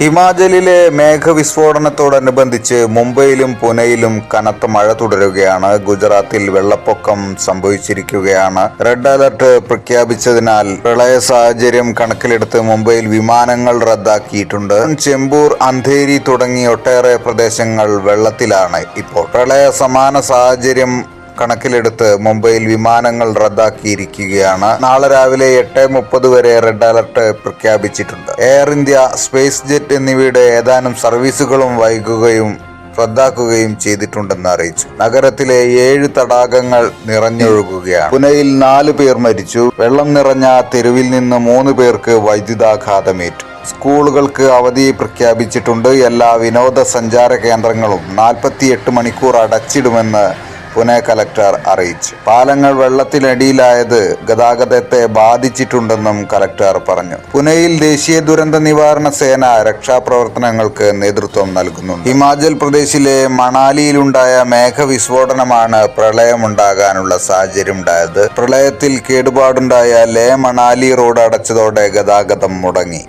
ഹിമാചലിലെ മേഘവിസ്ഫോടനത്തോടനുബന്ധിച്ച് മുംബൈയിലും പുനെയിലും കനത്ത മഴ തുടരുകയാണ്. ഗുജറാത്തിൽ വെള്ളപ്പൊക്കം സംഭവിച്ചിരിക്കുകയാണ്. റെഡ് അലർട്ട് പ്രഖ്യാപിച്ചതിനാൽ പ്രളയ സാഹചര്യം കണക്കിലെടുത്ത് മുംബൈയിൽ വിമാനങ്ങൾ റദ്ദാക്കിയിട്ടുണ്ട്. ചെമ്പൂർ അന്ധേരി തുടങ്ങി ഒട്ടേറെ പ്രദേശങ്ങൾ വെള്ളത്തിലാണ് ഇപ്പോൾ. പ്രളയ സമാന സാഹചര്യം കണക്കിലെടുത്ത് മുംബൈയിൽ വിമാനങ്ങൾ റദ്ദാക്കിയിരിക്കുകയാണ്. നാളെ രാവിലെ എട്ട് മുപ്പത് വരെ റെഡ് അലർട്ട് പ്രഖ്യാപിച്ചിട്ടുണ്ട്. എയർ ഇന്ത്യ സ്പേസ് ജെറ്റ് എന്നിവയുടെ ഏതാനും സർവീസുകളും വൈകുകയും റദ്ദാക്കുകയും ചെയ്തിട്ടുണ്ടെന്ന് അറിയിച്ചു. നഗരത്തിലെ ഏഴ് തടാകങ്ങൾ നിറഞ്ഞൊഴുകുകയാണ്. പുനെയിൽ നാല് പേർ മരിച്ചു. വെള്ളം നിറഞ്ഞ തെരുവിൽ നിന്ന് മൂന്ന് പേർക്ക് വൈദ്യുതാഘാതമേറ്റു. സ്കൂളുകൾക്ക് അവധി പ്രഖ്യാപിച്ചിട്ടുണ്ട്. എല്ലാ വിനോദസഞ്ചാര കേന്ദ്രങ്ങളും നാൽപ്പത്തിയെട്ട് മണിക്കൂർ അടച്ചിടുമെന്ന് പുനെ കലക്ടർ അറിയിച്ചു. പാലങ്ങൾ വെള്ളത്തിനടിയിലായത് ഗതാഗതത്തെ ബാധിച്ചിട്ടുണ്ടെന്നും കലക്ടർ പറഞ്ഞു. പുനെയിൽ ദേശീയ ദുരന്ത നിവാരണ സേന രക്ഷാപ്രവർത്തനങ്ങൾക്ക് നേതൃത്വം നൽകുന്നുണ്ട്. ഹിമാചൽ പ്രദേശിലെ മണാലിയിലുണ്ടായ മേഘവിസ്ഫോടനമാണ് പ്രളയമുണ്ടാകാനുള്ള സാഹചര്യമുണ്ടായത്. പ്രളയത്തിൽ കേടുപാടുണ്ടായ ലേ മണാലി റോഡ് അടച്ചതോടെ ഗതാഗതം മുടങ്ങി.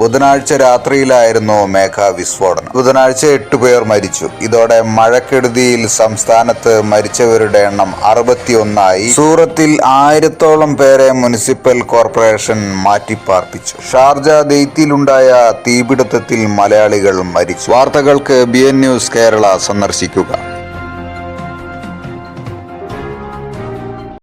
ബുധനാഴ്ച രാത്രിയിലായിരുന്നു മേഘ വിസ്ഫോടനം. ബുധനാഴ്ച എട്ട് പേർ മരിച്ചു. ഇതോടെ മഴക്കെടുതിയിൽ സംസ്ഥാനത്ത് മരിച്ചവരുടെ എണ്ണം അറുപത്തിയൊന്നായി. സൂറത്തിൽ ആയിരത്തോളം പേരെ മുനിസിപ്പൽ കോർപ്പറേഷൻ മാറ്റിപ്പാർപ്പിച്ചു. ഷാർജ ദെയ്ത്തിലുണ്ടായ തീപിടുത്തത്തിൽ മലയാളികൾ മരിച്ചു. വാർത്തകൾക്ക് ബി ന്യൂസ് കേരള സന്ദർശിക്കുക.